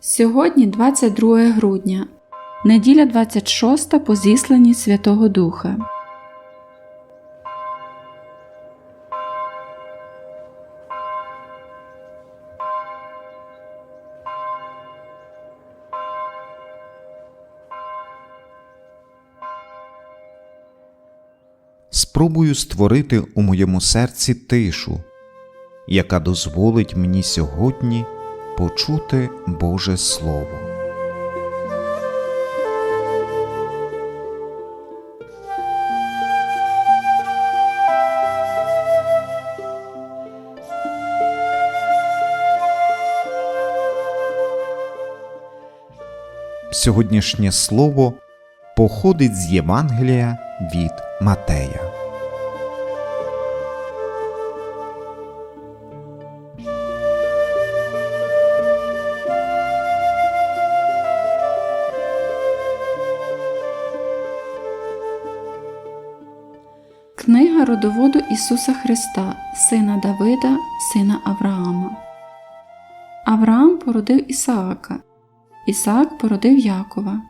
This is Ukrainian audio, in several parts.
Сьогодні 22 грудня, неділя 26 по зісланні Святого Духа. спробую створити у моєму серці тишу, яка дозволить мені сьогодні почути Боже Слово. Сьогоднішнє слово походить з Євангелія від Матея. Книга родоводу Ісуса Христа, сина Давида, сина Авраама. Авраам породив Ісаака, Ісаак породив Якова,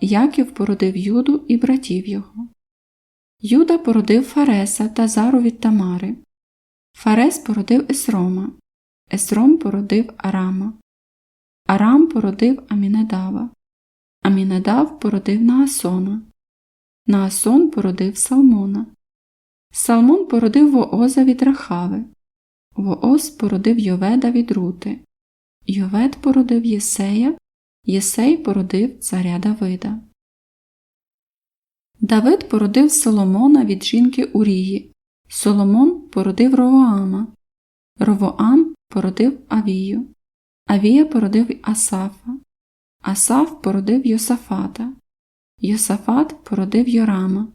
Яків породив Юду і братів його. Юда породив Фареса та Зару від Тамари. Фарес породив Есрома, Есром породив Арама. Арам породив Амінедава. Амінедав породив Наасона. Наасон породив Салмона. Салмон породив Вооза від Рахави. Вооз породив Йоведа від Рути. Йовед породив Єсея. Єсей породив царя Давида. Давид породив Соломона від жінки Урії. Соломон породив Ровоама. Ровоам породив Авію. Авія породив Асафа. Асаф породив Йосафата. Йосафат породив Йорама.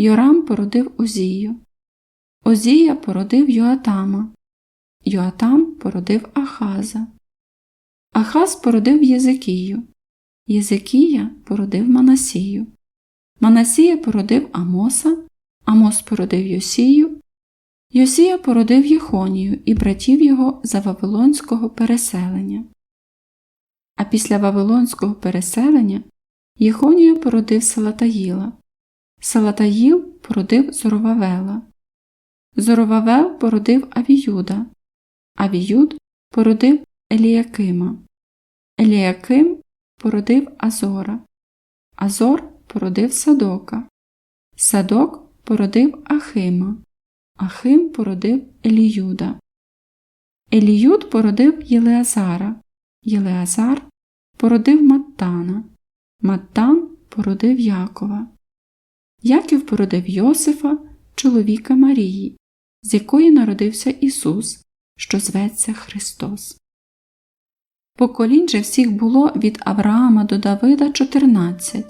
Йорам породив Озію. Озія породив Йоатама. Йоатам породив Ахаза. Ахаз породив Єзекію. Єзекія породив Манасію. Манасія породив Амоса. Амос породив Йосію. Йосія породив Єхонію і братів його за Вавилонського переселення. А після Вавилонського переселення Єхонія породив Салатаїла. Салатаїл породив Зоровавела. Зоровавел породив Авіюда. Авіюд породив Еліякима. Еліяким породив Азора. Азор породив Садока. Садок породив Ахима. Ахим породив Еліюда. Еліюд породив Єлеазара. Єлеазар породив Маттана. Маттан породив Якова. Яків породив Йосифа, чоловіка Марії, з якої народився Ісус, що зветься Христос. Поколінь же всіх було від Авраама до Давида 14,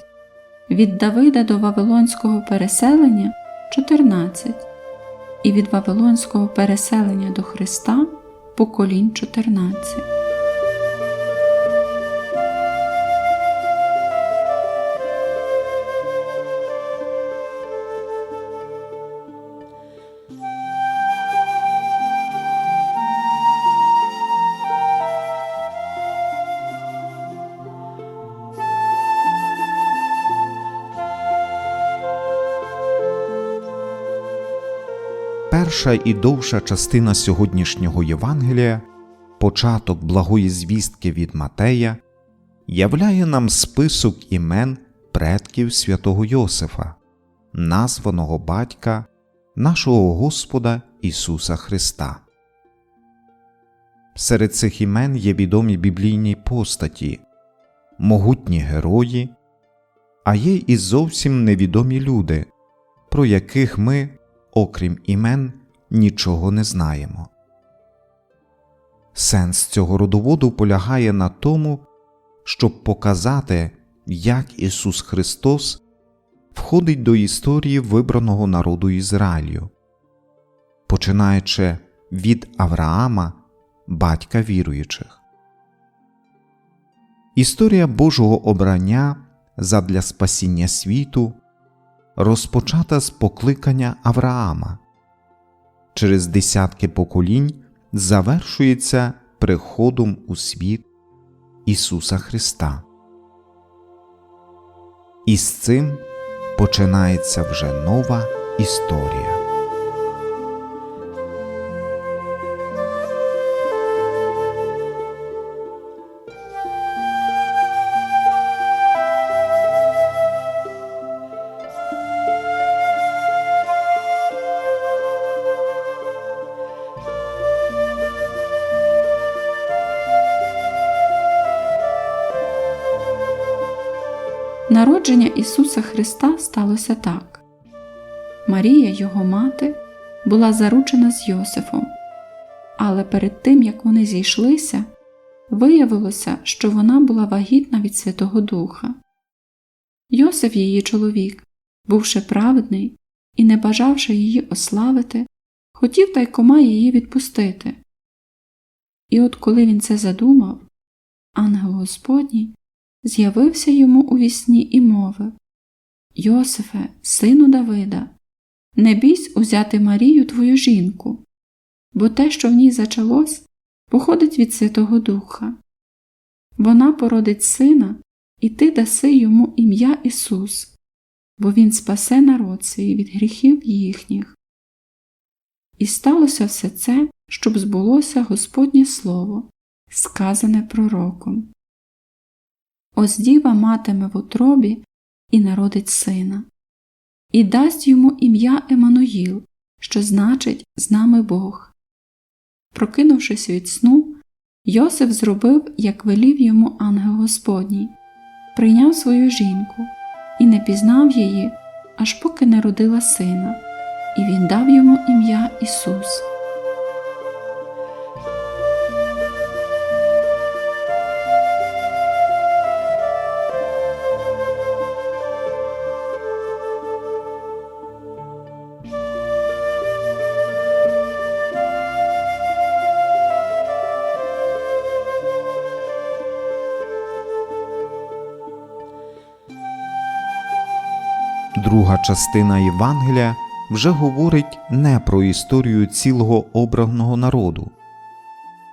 від Давида до Вавилонського переселення 14, і від Вавилонського переселення до Христа поколінь 14. Перша і довша частина сьогоднішнього Євангелія, початок благої звістки від Матея, являє нам список імен предків святого Йосифа, названого батька нашого Господа Ісуса Христа. Серед цих імен є відомі біблійні постаті, могутні герої, а є і зовсім невідомі люди, про яких ми окрім імен, нічого не знаємо. Сенс цього родоводу полягає на тому, щоб показати, як Ісус Христос входить до історії вибраного народу Ізраїлю, починаючи від Авраама, батька віруючих. Історія Божого обрання задля спасіння світу розпочата з покликання Авраама. Через десятки поколінь завершується приходом у світ Ісуса Христа. І з цим починається вже нова історія. Народження Ісуса Христа сталося так. Марія, його мати, була заручена з Йосифом, але перед тим як вони зійшлися, виявилося, що вона була вагітна від Святого Духа. Йосиф, її чоловік, бувши праведний і не бажавши її ославити, хотів тайкома її відпустити. І от коли він це задумав, ангел Господній з'явився йому у вісні і мовив Йосифе, сину Давида, не бійсь узяти Марію твою жінку, бо те, що в ній зачалось, походить від Святого Духа. Вона породить сина, і ти даси йому ім'я Ісус, бо Він спасе народ свій від гріхів їхніх. І сталося все це, щоб збулося Господнє Слово, сказане пророком. Ось діва матиме в утробі і народить сина, і дасть йому ім'я Еммануїл, що значить з нами Бог. Прокинувшись від сну, Йосиф зробив, як велів йому ангел Господній, прийняв свою жінку і не пізнав її, аж поки не родила сина, і він дав йому ім'я Ісус. Друга частина Євангелія вже говорить не про історію цілого обраного народу,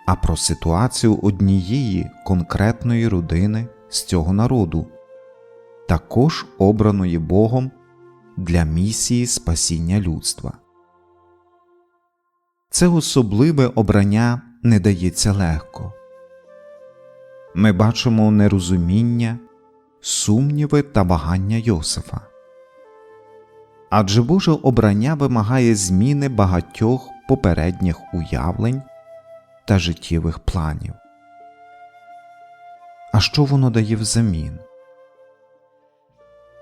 а про ситуацію однієї конкретної родини з цього народу, також обраної Богом для місії спасіння людства. Це особливе обрання не дається легко. Ми бачимо нерозуміння, сумніви та вагання Йосифа. Адже Боже обрання вимагає зміни багатьох попередніх уявлень та життєвих планів. А що воно дає взамін?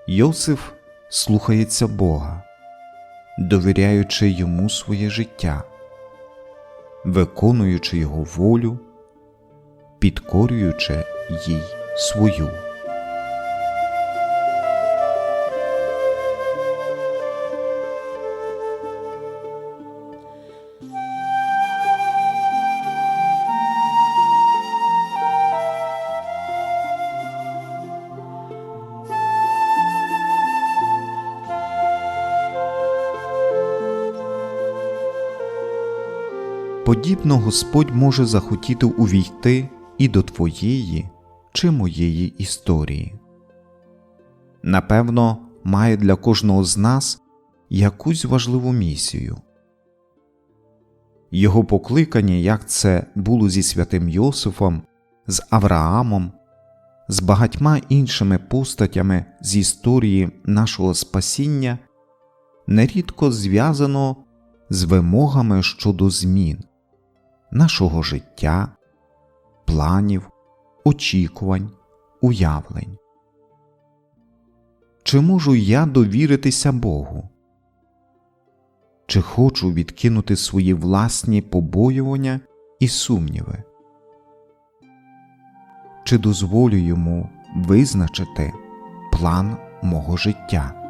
Йосиф слухається Бога, довіряючи йому своє життя, виконуючи його волю, підкорюючи їй свою. Подібно Господь може захотіти увійти і до твоєї чи моєї історії. Напевно, має для кожного з нас якусь важливу місію. Його покликання, як це було зі святим Йосифом, з Авраамом, з багатьма іншими постатями з історії нашого спасіння, нерідко зв'язано з вимогами щодо змін нашого життя, планів, очікувань, уявлень. Чи можу я довіритися Богу? Чи хочу відкинути свої власні побоювання і сумніви? Чи дозволю йому визначити план мого життя?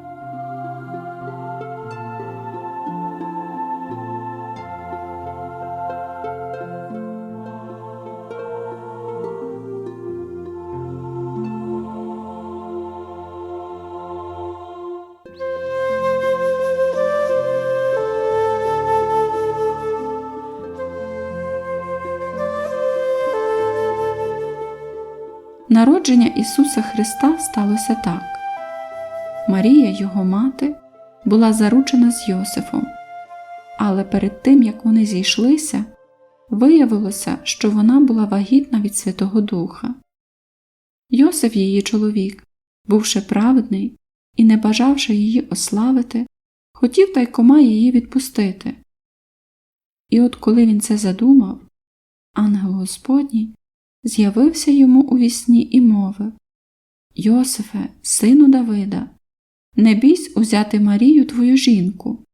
Народження Ісуса Христа сталося так. Марія, його мати, була заручена з Йосифом, але перед тим як вони зійшлися, виявилося, що вона була вагітна від Святого Духа. Йосиф, її чоловік, бувши праведний і не бажавши її ославити, хотів тайкома її відпустити. І от коли він це задумав, ангел Господній з'явився йому у вісні і мовив Йосифе, сину Давида, не бійсь узяти Марію твою жінку,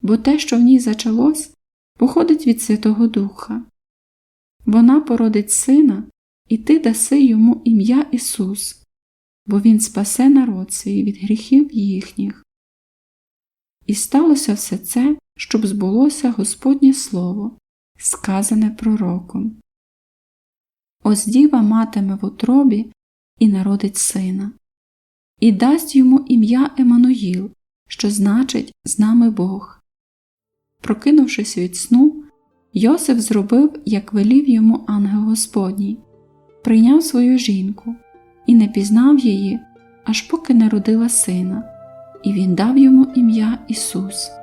бо те, що в ній зачалось, походить від Святого Духа. Вона породить сина, і ти даси йому ім'я Ісус, бо Він спасе народ свій від гріхів їхніх. І сталося все це, щоб збулося Господнє Слово, сказане пророком. Ось діва матиме в утробі і народить сина, і дасть йому ім'я Еммануїл, що значить з нами Бог. Прокинувшись від сну, Йосиф зробив, як велів йому ангел Господній, прийняв свою жінку і не пізнав її, аж поки не родила сина, і він дав йому ім'я Ісус.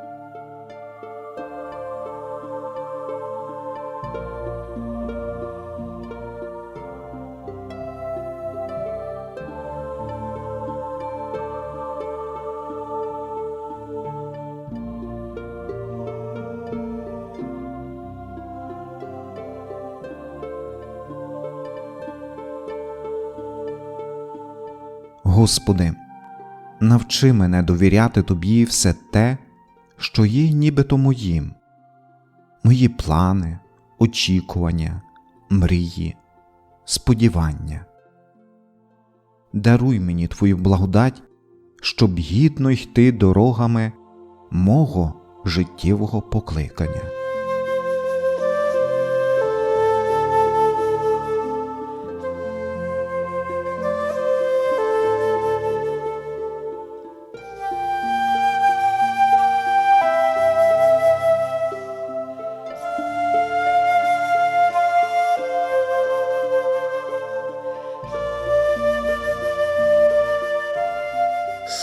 Господи, навчи мене довіряти Тобі все те, що є нібито моїм, мої плани, очікування, мрії, сподівання. Даруй мені Твою благодать, щоб гідно йти дорогами мого життєвого покликання.